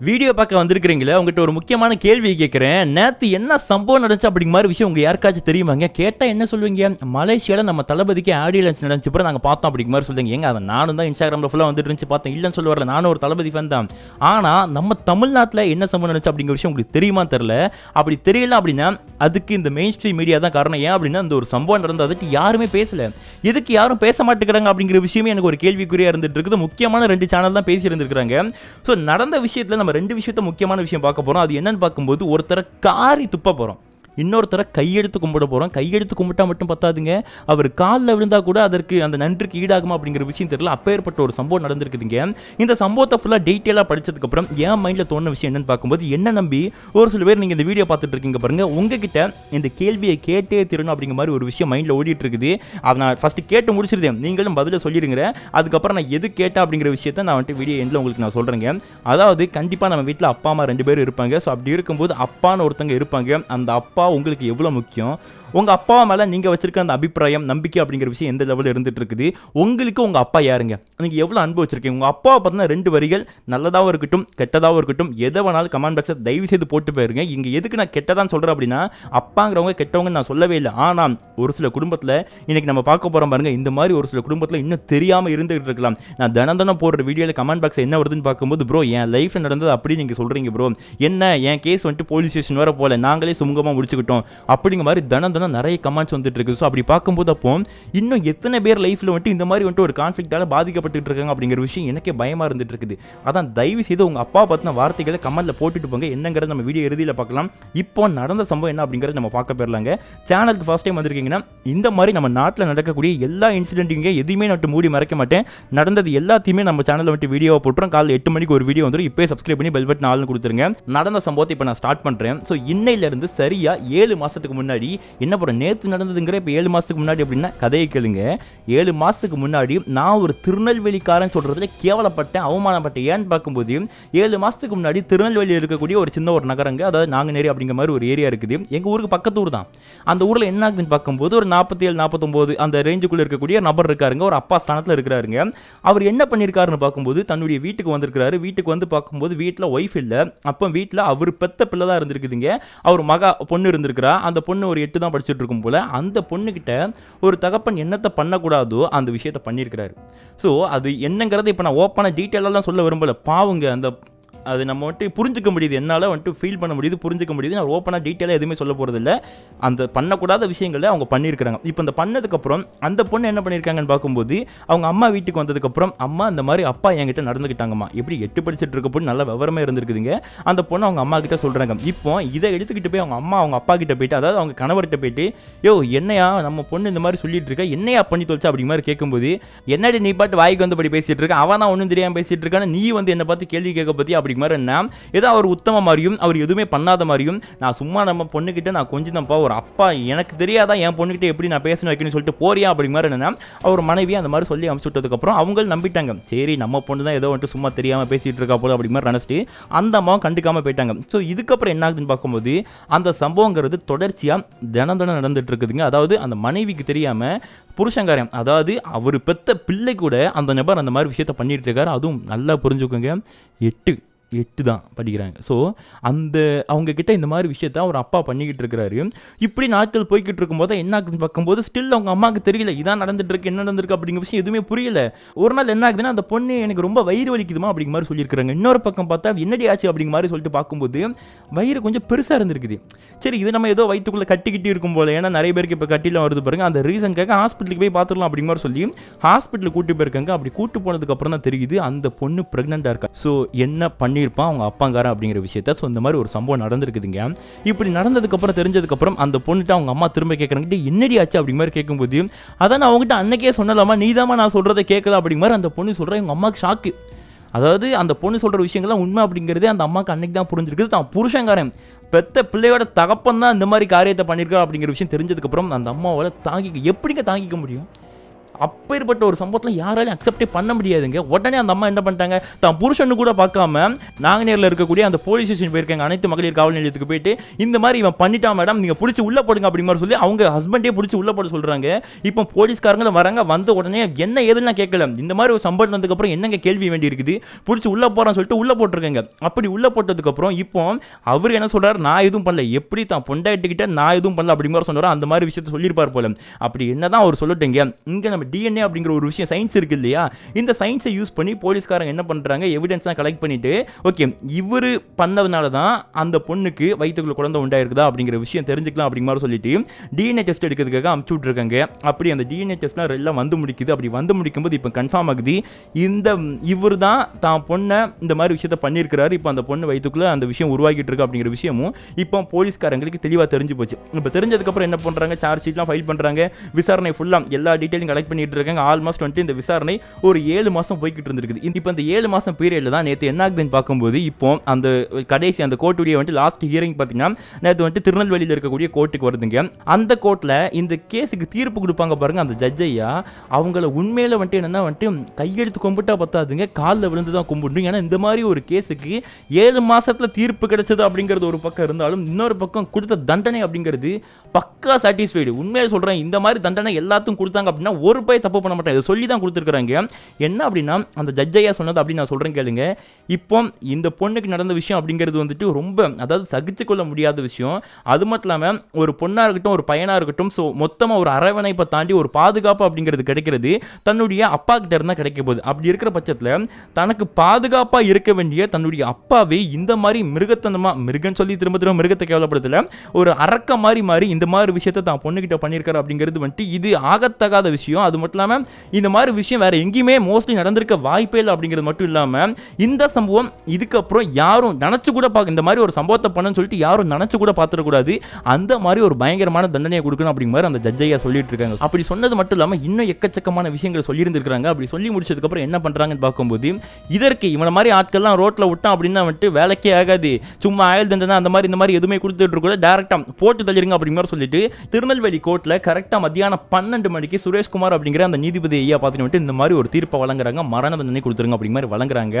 Video பார்க்க வந்திருக்கிறீங்களே உங்ககிட்ட ஒரு முக்கியமான கேள்வி கேட்குறேன். நேற்று என்ன சம்பவம் நடந்துச்சு அப்படிங்கிற மாதிரி விஷயம் உங்களுக்கு யாருக்காச்சும் தெரியுமாங்க? கேட்டால் என்ன சொல்லுவீங்க? மலேசியாவில் நம்ம தளபதிக்கு ஆடியன்ஸ் நடந்துச்சு. அப்புறம் நாங்கள் பார்த்தோம் அப்படிங்கிற மாதிரி சொல்லுங்க ஏங்க அதை நானும் தான் இன்ஸ்டாகிராமில் ஃபுல்லாக வந்துட்டு இருந்துச்சு பார்த்தேன். இல்லைன்னு சொல்ல வரல. நானும் ஒரு தளபதி ஃபேன் தான். ஆனால் நம்ம தமிழ்நாட்டில் என்ன சம்பவம் நடந்துச்சு அப்படிங்கிற விஷயம் உங்களுக்கு தெரியுமா தெரில அப்படி தெரியல அப்படின்னா அதுக்கு இந்த மெயின் ஸ்ட்ரீம் மீடியா தான் காரணம். ஏன் அப்படின்னா இந்த ஒரு சம்பவம் நடந்தது அதுக்கு யாருமே பேசல. எதுக்கு யாரும் பேச மாட்டேங்கிறாங்க அப்படிங்கிற விஷயமே எனக்கு ஒரு கேள்விக்குறியாக இருந்துட்டு இருக்குது. முக்கியமான ரெண்டு சேனல் தான் பேசி இருந்திருக்கிறாங்க. ஸோ நடந்த விஷயத்தில் நம்ம ரெண்டு விஷயத்த முக்கியமான விஷயம் பார்க்க போகிறோம் அது என்னன்னு பார்க்கும்போது ஒருத்தரை காரி துப்ப போகிறோம் இன்னொருத்தரை கையெடுத்து கும்பிட போகிறோம் கையெடுத்து கும்பிட்டா மட்டும் பத்தாதுங்க. அவர் காலில் விழுந்தா கூட அதற்கு அந்த நன்றிக்கு ஈடாகுமா அப்படிங்கிற விஷயம் தெரியல. அப்பேற்பட்ட ஒரு சம்பவம் நடந்திருக்குதுங்க. இந்த சம்பவத்தை ஃபுல்லாக டீட்டெயிலாக படிச்சதுக்கப்புறம் என் மைண்டில் தோணுன விஷயம் என்னன்னு பார்க்கும்போது என்ன நம்பி? ஒரு சில பேர் நீங்கள் இந்த வீடியோ பார்த்துட்டு இருக்கீங்க பாருங்க. உங்ககிட்ட இந்த கேள்வியை கேட்டே தீரணும் அப்படிங்கிற மாதிரி ஒரு விஷயம் மைண்டில் ஓடிட்டு இருக்குது. அதை நான் ஃபஸ்ட்டு கேட்டு முடிச்சிருந்தேன் நீங்களும் பதிலை சொல்லிடுங்க அதுக்கப்புறம் நான் எது கேட்டேன் அப்படிங்கிற விஷயத்த நான் வந்துட்டு வீடியோ எண்டில் உங்களுக்கு நான் சொல்கிறேங்க அதாவது கண்டிப்பாக நம்ம வீட்டில் அப்பா அம்மா ரெண்டு பேரும் இருப்பாங்க. ஸோ அப்படி இருக்கும்போது அப்பான்னு ஒருத்தங்க இருப்பாங்க. அந்த அப்பா உங்களுக்கு எவ்வளோ முக்கியம்? உங்கள் அப்பா மேலே நீங்கள் வச்சிருக்க அந்த அபிப்பிராயம் நம்பிக்கை அப்படிங்கிற விஷயம் எந்த லெவலில் இருந்துட்டு இருக்குது உங்களுக்கு உங்கள் அப்பா யாருங்க? நீங்கள் எவ்வளோ அன்பு வச்சிருக்கீங்க? உங்கள் அப்பாவை பார்த்தீங்கன்னா ரெண்டு வரிகள் நல்லதாகவும் இருக்கட்டும் கெட்டதாகவும் இருக்கட்டும் எதை வேணாலும் கமெண்ட் பாக்ஸை தயவு செய்து போட்டு போயிருங்க. இங்கே எதுக்கு நான் கெட்டதான்னு சொல்கிறேன் அப்படின்னா அப்பாங்கிறவங்க கெட்டவங்க நான் சொல்லவே இல்லை. ஆனால் ஒரு சில குடும்பத்தில் இன்னைக்கு நம்ம பார்க்க போகிறோம் பாருங்க இந்த மாதிரி ஒரு சில குடும்பத்தில் இன்னும் தெரியாமல் இருந்துகிட்டு இருக்கலாம். நான் தினம் தினம் போடுற வீடியோவில் கமெண்ட் பாக்ஸ் என்ன வருதுன்னு பார்க்கும்போது ப்ரோ என் லைஃப்பில் நடந்தது அப்படி நீங்கள் சொல்கிறீங்க ப்ரோ என்ன என் கேஸ் வந்துட்டு போலீஸ் ஸ்டேஷன் வர போல நாங்களே சுமூகமாக முடிச்சுக்கிட்டோம். அப்படிங்கிற மாதிரி தினம் தினம் நிறைய கமெண்ட்ஸ் வந்துட்டு இருக்கு ஸோ அப்படி பார்க்கும்போது அப்போ இன்னும் எத்தனை பேர் லைஃப்பில் வந்துட்டு இந்த மாதிரி வந்துட்டு ஒரு கான்ஃபிளிக்டால பாதிக்கப்பட்டு இருக்காங்க அப்படிங்கிற விஷயம் எனக்கே பயமாக இருந்துட்டு இருக்குது அதான் தயவு செய்து உங்கள் அப்பா பற்றின வார்த்தைகளை கமெண்ட்டில் போட்டுட்டு போங்க. என்னங்கிறத நம்ம வீடியோ இறுதியில் பார்க்கலாம். இப்போ நடந்த சம்பவம் என்ன அப்படிங்கிறத நம்ம பார்க்க போயிடலாங்க சேனலுக்கு ஃபர்ஸ்ட் டைம் வந்திருக்கீங்கன்னா இந்த மாதிரி நம்ம நாட்டில் நடக்கக்கூடிய எல்லா இன்சிடென்ட்டையும் எதையுமே நான் மூடி மறைக்க மாட்டேன். நடந்தது எல்லாத்தையுமே நம்ம சேனலில் வந்துட்டு வீடியோவை போட்டுரும் காலைல எட்டு மணிக்கு ஒரு வீடியோ வந்துடும் இப்போ சப்ஸ்கிரைப் பண்ணி பெல் பட்டன் ஆள்னு கொடுத்துருங்க. நடந்த சம்பவத்தை இப்போ நான் ஸ்டார்ட் பண்ணுறேன் ஸோ இன்னையிலேருந்து சரியாக ஏழு மாதத்துக்கு முன்னாடி என்ன பண்ணுறேன் நேற்று நடந்ததுங்கிற இப்போ ஏழு மாதத்துக்கு முன்னாடி அப்படின்னா கதையை கேளுங்க. ஏழு மாதத்துக்கு முன்னாடி நான் ஒரு திருநெல்வேலிக்காரன் சொல்கிறதுல கேவலப்பட்டேன் அவமானப்பட்டேன். ஏன்னு பார்க்கும்போது ஏழு மாதத்துக்கு முன்னாடி திருநெல்வேலியில் இருக்கக்கூடிய ஒரு சின்ன ஒரு நகரங்க அதாவது நாங்குநேரி அப்படிங்கிற மாதிரி ஒரு ஏரியா இருக்குது. எங்கள் ஊருக்கு பக்கத்து ஊர் தான். அந்த ஊரில் என்ன ஆகுதுன்னு பார்க்கும்போது ஒரு நாற்பத்தி ஏழு நாற்பத்தொம்போது அந்த ரேஞ்சுக்குள்ளே இருக்கக்கூடிய நபர் இருக்காருங்க. ஒரு அப்பா ஸ்தானத்தில் இருக்கிறாருங்க. அவர் என்ன பண்ணியிருக்காருன்னு பார்க்கும்போது தன்னுடைய வீட்டுக்கு வந்திருக்கிறாரு. வீட்டுக்கு வந்து பார்க்கும்போது வீட்டில் ஒய்ஃப் இல்லை. அப்போ வீட்டில் அவர் பெத்த பிள்ளை தான் இருந்திருக்குதுங்க. அவர் மகா பொண்ணு இருந்திருக்கிறா. அந்த பொண்ணு ஒரு எட்டு தான் படிச்சுட்டு இருக்கும் போல அந்த பொண்ணுக்கிட்ட ஒரு தகப்பன் என்னத்தை பண்ணக்கூடாதோ அந்த விஷயத்த பண்ணியிருக்கிறாரு. ஸோ அது என்னங்கிறத இப்போ நான் ஓப்பனாக டீட்டெயிலெல்லாம் சொல்ல விரும்பல. பாவுங்க அந்த அது நம்ம வந்துட்டு புரிஞ்சுக்க முடியுது. என்னால் வந்துட்டு ஃபீல் பண்ண முடியுது புரிஞ்சுக்க முடியுது. நான் ஓப்பனாக டீட்டெயிலாக எதுவுமே சொல்ல போகிறதில்ல அந்த பண்ணக்கூடாத விஷயங்களை அவங்க பண்ணியிருக்கிறாங்க. இப்போ இந்த பண்ணதுக்கப்புறம் அந்த பொண்ணு என்ன பண்ணியிருக்காங்கன்னு பார்க்கும்போது அவங்க அம்மா வீட்டுக்கு வந்ததுக்கப்புறம் அம்மா இந்த மாதிரி அப்பா என்கிட்ட நடந்துக்கிட்டாங்கம்மா எப்படி எட்டு படிச்சுட்டு இருக்க பொண்ணு நல்ல விவரமே இருந்திருக்குதுங்க. அந்த பொண்ணு அவங்க அம்மா கிட்ட சொல்கிறாங்க இப்போ இதை எடுத்துக்கிட்டு போய் அவங்க அம்மா அவங்க அப்பா கிட்ட போயிட்டு அதாவது அவங்க கணவர்கிட்ட போயிட்டு யோ என்னையா நம்ம பொண்ணு இந்த மாதிரி சொல்லிட்டு இருக்கா? என்னையா பண்ணி தொலைச்சா? அப்படி மாதிரி கேட்கும்போது என்னடி நீ பாட்டு வாய்க்கு வந்தபடி பேசிட்டு இருக்க? அவன் தான் ஒன்றும் தெரியாமல் பேசிட்டு இருக்கான்னு நீ வந்து என்னை பார்த்து கேள்வி கேட்க பற்றி அப்படி மாதிரி என்ன? ஏதோ அவர் உத்தம மாதிரியும் அவர் எதுவுமே பண்ணாத மாதிரியும் நான் சும்மா நம்ம பொண்ணுக்கிட்ட நான் கொஞ்சம் தான்ப்பா ஒரு அப்பா எனக்கு தெரியாதான் என் பொண்ணுக்கிட்ட எப்படி நான் பேசணும் வைக்கணும்னு சொல்லிட்டு போறியா அப்படி மாதிரி என்னன்னா அவர் மனைவி அந்த மாதிரி சொல்லி அமுச்சு விட்டதுக்கப்புறம் அவங்க நம்பிட்டாங்க. சரி நம்ம பொண்ணு தான் ஏதோ வந்துட்டு சும்மா தெரியாமல் பேசிட்டு இருக்கா போல அப்படி மாதிரி நினச்சிட்டு அந்த அம்மாவும் கண்டுக்காமல் போயிட்டாங்க. ஸோ இதுக்கப்புறம் என்ன ஆகுதுன்னு பார்க்கும்போது அந்த சம்பவங்கிறது தொடர்ச்சியாக தினம் தினம் நடந்துட்டு இருக்குதுங்க. அதாவது அந்த மனைவிக்கு தெரியாமல் புருஷங்காரன் அதாவது அவர் பெத்த பிள்ளை கூட அந்த நபர் அந்த மாதிரி விஷயத்த பண்ணிட்டு இருக்காரு. அதுவும் நல்லா புரிஞ்சுக்கோங்க. எட்டு. எட்டு தான் படிக்கிறாங்க. ஸோ அந்த அவங்கக்கிட்ட இந்த மாதிரி விஷயத்த அவர் அப்பா பண்ணிக்கிட்டு இருக்கிறாரு. இப்படி நாட்கள் போய்கிட்டு இருக்கும்போது என்ன ஆகுதுன்னு பார்க்கும்போது ஸ்டில் அவங்க அம்மாவுக்கு தெரியல இதான் நடந்துட்டு இருக்கு என்ன நடந்திருக்கு அப்படிங்கிற விஷயம் எதுவுமே புரியல. ஒரு நாள் என்ன ஆகுதுன்னா அந்த பொண்ணு எனக்கு ரொம்ப வயிறு வலிக்குதுமா அப்படிங்கிற மாதிரி சொல்லியிருக்காங்க இன்னொரு பக்கம் பார்த்தா என்னடி ஆச்சு அப்படிங்கிற மாதிரி சொல்லிட்டு பார்க்கும்போது வயிறு கொஞ்சம் பெருசாக இருந்திருக்குது. சரி இது நம்ம ஏதோ வயிற்றுக்குள்ளே கட்டிக்கிட்டு இருக்கும் போல ஏன்னா நிறைய பேருக்கு இப்போ கட்டிலாம் வருது பாருங்க. அந்த ரீசனுக்காக ஹாஸ்பிட்டலுக்கு போய் பார்த்துடலாம் அப்படிங்கிற மாதிரி சொல்லி ஹாஸ்பிட்டலுக்கு கூட்டு போயிருக்காங்க. அப்படி கூட்டு போனதுக்கு அப்புறம் தான் தெரியுது அந்த பொண்ணு ப்ரெக்னெண்ட்டாக இருக்கா. ஸோ என்ன பண்ணியிருப்பான் அவங்க அப்பாங்காரன் அப்படிங்கிற விஷயத்த. ஸோ இந்த மாதிரி ஒரு சம்பவம் நடந்திருக்குதுங்க. இப்படி நடந்ததுக்கப்புறம் தெரிஞ்சதுக்கப்புறம் அந்த பொண்ணுகிட்ட அவங்க அம்மா திரும்ப கேட்குறாங்க என்னடி ஆச்சு? அப்படிங்க மாதிரி கேட்கும்போது அதான் நான் அவங்ககிட்ட அன்னைக்கே சொன்னலாமா நீதாம்மா நான் சொல்கிறத கேட்கல அப்படிங்கிற மாதிரி அந்த பொண்ணு சொல்கிறேன் எங்கள் அம்மாவுக்கு ஷாக்கு அதாவது அந்த பொண்ணு சொல்கிற விஷயங்கள்லாம் உண்மை அப்படிங்கிறதே அந்த அம்மாவுக்கு அன்னைக்கு தான் புரிஞ்சிருக்குது. தான் புருஷங்காரன் பெத்த பிள்ளையோட தகப்பன் தான் இந்த மாதிரி காரியத்தை பண்ணியிருக்கா அப்படிங்கிற விஷயம் தெரிஞ்சதுக்கப்புறம் அந்த அம்மாவால் தாங்கிக்க எப்படிங்க தாங்கிக்க முடியும்? அப்பேற்பட்ட ஒரு சம்பவத்தில் யாராலையும் அக்செப்டே பண்ண முடியாதுங்க. உடனே அந்த அம்மா என்ன பண்ணிட்டாங்க? தான் புருஷனு கூட பார்க்காம நாங்கநேரில் இருக்கக்கூடிய அந்த போலீஸ் ஸ்டேஷன் போயிருக்காங்க. அனைத்து மகளிர் காவல் நிலையத்துக்கு போயிட்டு இந்த மாதிரி இவன் பண்ணிட்டான் மேடம் நீங்கள் பிடிச்சி உள்ளே போடுங்க அப்படி மாதிரி சொல்லி அவங்க ஹஸ்பண்டே பிடிச்சி உள்ளே போட சொல்கிறாங்க இப்போ போலீஸ்காரங்களும் வராங்க வந்த உடனே என்ன ஏதுன்னு கேட்கல. இந்த மாதிரி ஒரு சம்பவம் வந்ததுக்கப்புறம் என்னங்க கேள்வி வேண்டி இருக்குது? பிடிச்சி உள்ளே போகிறான்னு சொல்லிட்டு உள்ளே போட்டிருக்காங்க. அப்படி உள்ளே போட்டதுக்கப்புறம் இப்போ அவர் என்ன சொல்கிறார் நான் எதுவும் பண்ணல. எப்படி தான் பொண்டாட்டிக்கிட்ட நான் எதுவும் பண்ணல அப்படி மாதிரி சொன்னாரோ அந்த மாதிரி விஷயத்த சொல்லியிருப்பார் போல. அப்படி என்னதான் அவர் சொல்லட்டுங்க. இங்கே நம்ம டிஎன்ஏ அப்படிங்கிற ஒரு விஷயம் சயின்ஸ் இருக்கு இல்லையா? இந்த சயின்ஸை யூஸ் பண்ணி போலீஸ்காரங்க என்ன பண்ணுறாங்க எவிடன்ஸ்லாம் கலெக்ட் பண்ணிட்டு ஓகே இவர் பண்ணதுனால தான் அந்த பொண்ணுக்கு வயிற்றுக்குள்ள குழந்தை உண்டாயிருக்குதா அப்படிங்கிற விஷயம் தெரிஞ்சுக்கலாம் அப்படிங்கிற மாதிரி சொல்லிட்டு டிஎன்ஏ டெஸ்ட் எடுக்கிறதுக்காக அமுச்சு விட்ருக்காங்க அப்படி அந்த டிஎன்ஏ டெஸ்ட்லாம் எல்லாம் வந்து முடிக்குது. அப்படி வந்து முடிக்கும்போது இப்போ கன்ஃபார்ம் ஆகுது. இந்த இவர் தான் தான் பொண்ணை இந்த மாதிரி விஷயத்த பண்ணியிருக்கிறாரு. இப்போ அந்த பொண்ணு வயிற்றுக்குள்ள அந்த விஷயம் உருவாக்கிட்டு இருக்கு அப்படிங்கிற விஷயமும் இப்போ போலீஸ்காரங்களுக்கு தெளிவாக தெரிஞ்சு போச்சு. இப்போ தெரிஞ்சதுக்கப்புறம் என்ன பண்ணுறாங்க சார்ஜ் ஷீட்லாம் ஃபைல் பண்ணுறாங்க விசாரணை ஃபுல்லாக எல்லா டீட்டெயிலும் கலெக்ட் பண்ணிட்டு இருக்காங்க ஆல்மோஸ்ட் வந்துட்டு இந்த விசாரணை ஒரு ஏழு மாதம் போய்கிட்டு இருந்திருக்குது. இப்போ இந்த ஏழு மாதம் பீரியடில் தான் நேற்று என்ன ஆகுதுன்னு பார்க்கும்போது இப்போ அந்த கடைசி அந்த கோர்ட்டுடைய வந்துட்டு லாஸ்ட் ஹியரிங் பார்த்தீங்கன்னா நேற்று வந்துட்டு திருநெல்வேலியில் இருக்கக்கூடிய கோர்ட்டுக்கு வருதுங்க. அந்த கோர்ட்டில் இந்த கேஸுக்கு தீர்ப்பு கொடுப்பாங்க பாருங்க அந்த ஜட்ஜ் ஐயா. அவங்கள உண்மையில வந்துட்டு என்னன்னா வந்துட்டு கையெழுத்து கும்பிட்டா பத்தாதுங்க காலில் விழுந்து தான் கும்பிடணும். ஏன்னா இந்த மாதிரி ஒரு கேஸுக்கு ஏழு மாசத்துல தீர்ப்பு கிடைச்சது அப்படிங்கிறது ஒரு பக்கம் இருந்தாலும் இன்னொரு பக்கம் கொடுத்த தண்டனை அப்படிங்கிறது பக்கா சாட்டிஸ்ஃபைடு உண்மையாக சொல்கிறேன் இந்த மாதிரி தண்டனை எல்லாத்துக்கும் கொடுத்தாங்க அப்படின்னா ஒரு பய தப்பு பண்ண மாட்டேன். இதை சொல்லி தான் கொடுத்துருக்குறாங்க. என்ன அப்படின்னா அந்த ஜட்ஜையா சொன்னது அப்படின்னு நான் சொல்கிறேன் கேளுங்க. இப்போ இந்த பொண்ணுக்கு நடந்த விஷயம் அப்படிங்கிறது வந்துட்டு ரொம்ப அதாவது சகிச்சு கொள்ள முடியாத விஷயம். அது மட்டும் இல்லாமல் ஒரு பொண்ணாக இருக்கட்டும் ஒரு பையனாக இருக்கட்டும் ஸோ மொத்தமாக ஒரு அரவணைப்பை தாண்டி ஒரு பாதுகாப்பு அப்படிங்கிறது கிடைக்கிறது தன்னுடைய அப்பா கிட்ட இருந்தால் கிடைக்க போகுது. அப்படி இருக்கிற பட்சத்தில் தனக்கு பாதுகாப்பாக இருக்க வேண்டிய தன்னுடைய அப்பாவே இந்த மாதிரி மிருகத்தனமாக மிருகன் சொல்லி திரும்ப திரும்ப மிருகத்தை கேவலப்படுத்தல ஒரு அரக்க மாதிரி மாதிரி இந்த மாதிரி விஷயத்தை தான் பொண்ணுகிட்ட பண்ணியிருக்காரு அப்படிங்கிறது வந்துட்டு இது ஆகத்தகாத விஷயம். அது மட்டும் இல்லாமல் இந்த மாதிரி விஷயம் வேற எங்கேயுமே மோஸ்ட்லி நடந்திருக்க வாய்ப்பே இல்லை அப்படிங்கிறது மட்டும் இல்லாமல் இந்த சம்பவம் இதுக்கப்புறம் யாரும் நினச்சி கூட பார்க்க இந்த மாதிரி ஒரு சம்பவத்தை பண்ணன்னு சொல்லிட்டு யாரும் நினச்சி கூட பார்த்துடக்கூடாது அந்த மாதிரி ஒரு பயங்கரமான தண்டனையை கொடுக்கணும் அப்படிங்கிற மாதிரி அந்த ஜட்ஜையா சொல்லிட்டு இருக்காங்க. அப்படி சொன்னது மட்டும் இல்லாமல் இன்னும் எக்கச்சக்கமான விஷயங்கள் சொல்லியிருந்திருக்காங்க அப்படி சொல்லி முடிச்சதுக்கப்புறம் என்ன பண்ணுறாங்கன்னு பார்க்கும்போது இதற்கு இவனை மாதிரி ஆட்கள்லாம் ரோட்டில் விட்டான் அப்படின்னா வந்துட்டு வேலைக்கே ஆகாது. சும்மா ஆயுள் தண்டனை அந்த மாதிரி இந்த மாதிரி எதுவுமே கொடுத்துட்டு இருக்கல டேரக்டாக போட்டு தள்ளிருங்க அப்படிங்கிற சொல்லிட்டு திருநெல்வேலி கோர்ட்டில் கரெக்டாக மத்தியானம் பன்னெண்டு மணிக்கு சுரேஷ்குமார் அப்படிங்கிற அந்த நீதிபதி ஐயா பார்த்துட்டு வந்துட்டு இந்த மாதிரி ஒரு தீர்ப்பை வழங்குறாங்க. மரண தண்டனை கொடுத்துருங்க அப்படிங்கிற மாதிரி வழங்குறாங்க.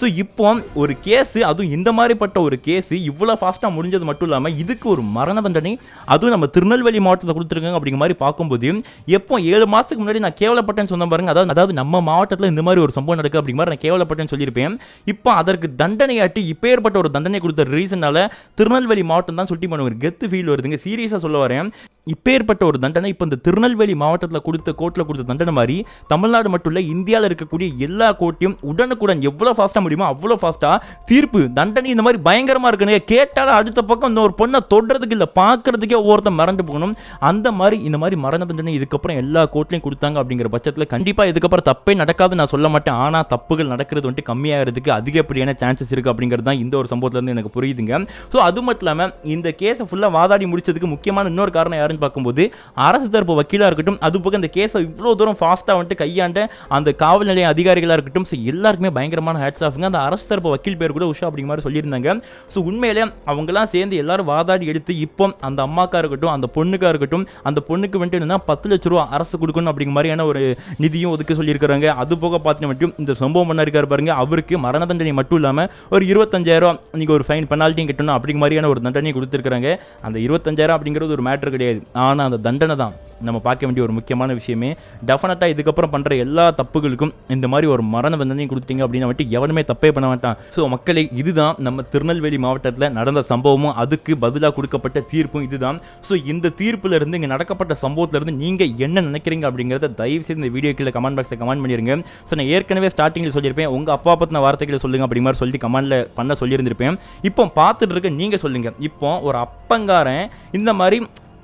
ஸோ இப்போ ஒரு கேஸ் அதுவும் இந்த மாதிரிப்பட்ட ஒரு கேஸ் இவ்வளோ ஃபாஸ்ட்டாக முடிஞ்சது மட்டும் இல்லாமல் இதுக்கு ஒரு மரண தண்டனை அதுவும் நம்ம திருநெல்வேலி மாவட்டத்தை கொடுத்துருக்காங்க அப்படிங்கிற மாதிரி பார்க்கும்போது எப்போ ஏழு மாதத்துக்கு முன்னாடி நான் கேவலப்பட்டேன்னு சொன்ன பாருங்க. அதாவது அதாவது நம்ம மாவட்டத்தில் இந்த மாதிரி ஒரு சம்பவம் நடக்கு அப்படிங்கிற மாதிரி நான் கேவலப்பட்டேன்னு சொல்லியிருப்பேன். இப்போ அதற்கு தண்டனையாட்டி இப்பேற்பட்ட ஒரு தண்டனை கொடுத்த ரீசனால திருநெல்வேலி மாவட்டம் தான் சுட்டி பண்ண ஒரு கெத்து ஃபீல் வருதுங்க. சீரியஸாக சொல்ல வரேன். இப்பேற்பட்ட ஒரு தண்டனை. இப்போ இந்த திருநெல்வேலி மாவட்டத்தில் கொடுத்த கோர்ட்டில் கொடுத்த தண்டனை மாதிரி தமிழ்நாடு மட்டும் இல்லை இந்தியாவில் இருக்கக்கூடிய எல்லா கோர்ட்டையும் உடனுக்குடன் எவ்வளோ ஃபாஸ்ட்டாக முடியுமோ அவ்வளோ ஃபாஸ்ட்டாக தீர்ப்பு தண்டனை இந்த மாதிரி பயங்கரமாக இருக்குங்க கேட்டாலும் அடுத்த பக்கம் இந்த ஒரு பொண்ணை தொடுறதுக்கு இல்லை பார்க்குறதுக்கே ஒவ்வொருத்தர் மறந்து போகணும். அந்த மாதிரி இந்த மாதிரி மரண தண்டனை இதுக்கப்புறம் எல்லா கோர்ட்லையும் கொடுத்தாங்க அப்படிங்கிற பட்சத்தில் கண்டிப்பாக இதுக்கப்புறம் தப்பே நடக்காது நான் சொல்ல மாட்டேன். ஆனால் தப்புகள் நடக்கிறது வந்துட்டு கம்மியாகிறதுக்கு அதிகப்படியான சான்சஸ் இருக்குது அப்படிங்கிறது தான் இந்த ஒரு சம்பவத்துலேருந்து எனக்கு புரியுதுங்க. ஸோ அது மட்டும் இல்லாமல் இந்த கேஸை ஃபுல்லாக வாதாடி முடிச்சதுக்கு முக்கியமான இன்னொரு காரணம் யாருன்னு பார்க்கும்போது அரசு தரப்பு வக்கீலாக இருக்கட்டும் அது போக இந்த கேஸை இவ்வளோ தூரம் ஃபாஸ்ட்டாக வந்துட்டு கையாண்ட அந்த காவல் நிலைய அதிகாரிகளாக இருக்கட்டும் ஸோ எல்லாருக்குமே பயங்கரமான ஹேட்ஸ் ஆஃபுங்க அந்த அரசு தரப்பு வக்கீல் பேர் கூட உஷா அப்படிங்கிற மாதிரி சொல்லியிருந்தாங்க. ஸோ உண்மையிலே அவங்கெல்லாம் சேர்ந்து எல்லாரும் வாதாடி எடுத்து இப்போ அந்த அம்மாக்கா இருக்கட்டும் அந்த பொண்ணுக்கா இருக்கட்டும் அந்த பொண்ணுக்கு வந்துட்டு என்னன்னா பத்து லட்ச ரூபா அரசு கொடுக்கணும் அப்படிங்கிற மாதிரியான ஒரு நிதியும் ஒதுக்க சொல்லியிருக்கிறாங்க. அது போக பார்த்தீங்கன்னா மட்டும் இந்த சம்பவம் பண்ண இருக்காரு பாருங்க. அவருக்கு மரண தண்டனை மட்டும் இல்லாமல் ஒரு இருபத்தஞ்சாயிரம் நீங்கள் ஒரு ஃபைன் பெனால்ட்டியும் கட்டணும் அப்படிங்கிற மாதிரியான ஒரு தண்டனையை கொடுத்துருக்காங்க அந்த இருபத்தஞ்சாயிரம் அப்படிங்கிறது ஒரு மேட்ரு கிடையாது. ஆனால் அந்த தண்டனை தான். நம்ம பார்க்க வேண்டிய ஒரு முக்கியமான விஷயமே டெஃபினட்டாக இதுக்கப்புறம் பண்ணுற எல்லா தப்புகளுக்கும் இந்த மாதிரி ஒரு மரண தண்டனையும் கொடுத்தீங்க அப்படின்னு வந்துட்டு எவனுமே தப்பே பண்ண மாட்டான். ஸோ மக்களை இதுதான் நம்ம திருநெல்வேலி மாவட்டத்தில் நடந்த சம்பவமும் அதுக்கு பதிலாக கொடுக்கப்பட்ட தீர்ப்பும் இதுதான். ஸோ இந்த தீர்ப்புலேருந்து இங்கே நடக்கப்பட்ட சம்பவத்திலேருந்து நீங்கள் என்ன நினைக்கிறீங்க அப்படிங்கிறத தயவு செய்து இந்த வீடியோ கீழே கமெண்ட் பாக்ஸில் கமெண்ட் பண்ணிடுங்க ஸோ நான் ஏற்கனவே ஸ்டார்டிங்கில் சொல்லியிருப்பேன். உங்கள் அப்பா பற்றின வார்த்தைகளை சொல்லுங்க அப்படி மாதிரி சொல்லி கமெண்டில் பண்ண சொல்லியிருந்திருப்பேன். இப்போ பார்த்துட்டு இருக்க நீங்கள் சொல்லுங்கள் இப்போ ஒரு அப்பங்காரன் இந்த மாதிரி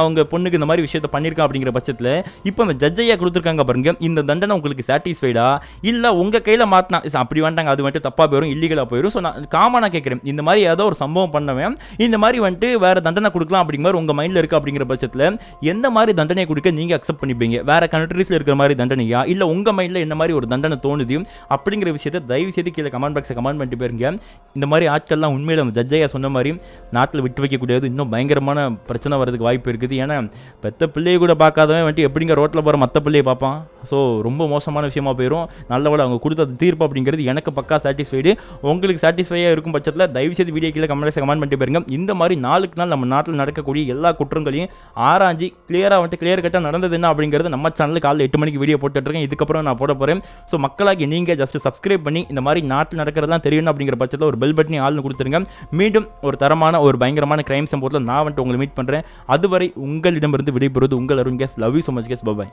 அவங்க பொண்ணுக்கு இந்த மாதிரி விஷயத்த பண்ணியிருக்கான் அப்படிங்கிற பட்சத்தில் இப்போ அந்த ஜட்ஜையா கொடுத்துருக்காங்க பாருங்க இந்த தண்டனை உங்களுக்கு சாட்டிஸ்ஃபைடா இல்லை உங்கள் கையில் மாற்றினா அப்படி வந்துட்டாங்க அது வந்துட்டு தப்பாக போயிடும் இல்லீகலாக போயிடும் ஸோ நான் காமனாக கேட்குறேன் இந்த மாதிரி ஏதோ ஒரு சம்பவம் பண்ணவன் இந்த மாதிரி வந்துட்டு வேறு தண்டனை கொடுக்கலாம் அப்படிங்கிற உங்கள் மைண்டில் இருக்குது அப்படிங்கிற பட்சத்தில் எந்த மாதிரி தண்டனை கொடுக்க நீங்கள் அக்செப்ட் பண்ணிப்பீங்க? வேறு கண்ட்ரீஸில் இருக்கிற மாதிரி தண்டனையா? இல்லை உங்கள் மைண்டில் என்ன மாதிரி ஒரு தண்டனை தோணுது? அப்படிங்கிற விஷயத்தை தயவு செய்து கீழே கமெண்ட் பாக்ஸை கமெண்ட் பண்ணிட்டு போயிருங்க. இந்த மாதிரி ஆட்கள்லாம் உண்மையில் ஜட்ஜையா சொன்ன மாதிரி நாட்டில் விட்டு வைக்கக்கூடியது இன்னும் பயங்கரமான பிரச்சனை வரதுக்கு வாய்ப்பு இருக்குது. இருக்குது ஏன்னா பெத்த பிள்ளையை கூட பார்க்காதவன் வந்துட்டு எப்படிங்க ரோட்டில் போகிற மற்ற பிள்ளையை பார்ப்பான்? ஸோ ரொம்ப மோசமான விஷயமா போயிடும் நல்லவளை அவங்க கொடுத்த தீர்ப்பு அப்படிங்கிறது எனக்கு பக்கா சாட்டிஸ்ஃபைடு உங்களுக்கு சாட்டிஸ்ஃபையாக இருக்கும் பட்சத்தில் தயவுசெய்து வீடியோ கீழே கமெண்ட்ஸ் கமெண்ட் பண்ணிட்டு போயிருங்க. இந்த மாதிரி நாளுக்கு நாள் நம்ம நாட்டில் நடக்கக்கூடிய எல்லா குற்றங்களையும் ஆராய்ஞ்சி கிளியராக வந்துட்டு கிளியர் கட்டாக நடந்தது என்ன அப்படிங்கிறது நம்ம சேனலுக்கு காலையில் எட்டு மணிக்கு வீடியோ போட்டுட்ருக்கேன் இதுக்கப்புறம் நான் போட போகிறேன் ஸோ மக்களாகி நீங்கள் ஜஸ்ட் சப்ஸ்கிரைப் பண்ணி இந்த மாதிரி நாட்டில் நடக்கிறதெல்லாம் தெரியணும் அப்படிங்கிற பட்சத்தில் ஒரு பெல் பட்டனி ஆள்னு கொடுத்துருங்க. மீண்டும் ஒரு தரமான ஒரு பயங்கரமான கிரைம் சம்பவத்தில் நான் வந்துட்டு உங்களை மீட் பண்ணுறேன் அதுவரை உங்களிடமிருந்து விடைபெறுவது உங்கள் Arun guys. Love you so much guys bye bye